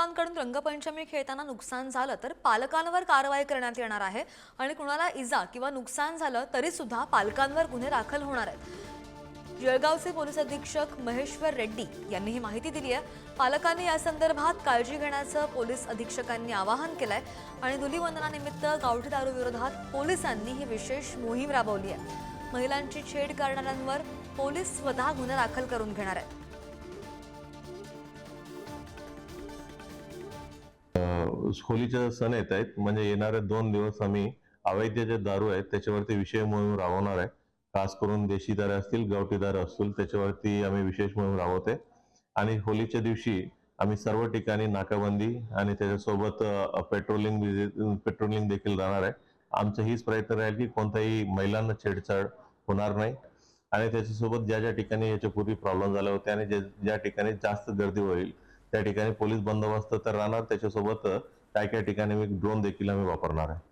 मुलांकडून रंगपंचमी खेळताना नुकसान झालं तर पालकांवर कारवाई करण्यात येणार आहे. आणि कुणाला इजा किंवा नुकसान झालं तरी सुद्धा पालकांवर गुन्हे दाखल होणार आहेत. जळगावचे पोलीस अधीक्षक महेश्वर रेड्डी यांनी ही माहिती दिली आहे. पालकांनी या संदर्भात काळजी घेण्याचं पोलीस अधीक्षकांनी आवाहन केलंय. आणि धुलीवंदनानिमित्त गावठी दारू विरोधात पोलिसांनी ही विशेष मोहीम राबवली आहे. महिलांची छेड करणाऱ्यांवर पोलीस स्वतः गुन्हे दाखल करून घेणार आहेत. होलीचे सण येत आहेत. म्हणजे येणारे दोन दिवस आम्ही अवैध जे दारू आहेत त्याच्यावरती विषय मोहीम राबवणार आहे. खास करून देशी दारे असतील गावठी दारे असतील त्याच्यावरती आम्ही विशेष मोहीम राबवते आणि होलीच्या दिवशी आम्ही सर्व ठिकाणी नाकाबंदी आणि त्याच्यासोबत पेट्रोलिंग पेट्रोलिंग देखील राहणार आहे. आमचं हीच प्रयत्न राहील की कोणत्याही महिलांना छेडछाड होणार नाही. आणि त्याच्यासोबत ज्या ज्या ठिकाणी याच्यापूर्वी प्रॉब्लेम झाले होते आणि ज्या ज्या ठिकाणी जास्त गर्दी होईल त्या ठिकाणी पोलीस बंदोबस्त तर राहणार. त्याच्यासोबत काय काय ठिकाणी ड्रोन देखील आम्ही वापरणार आहे.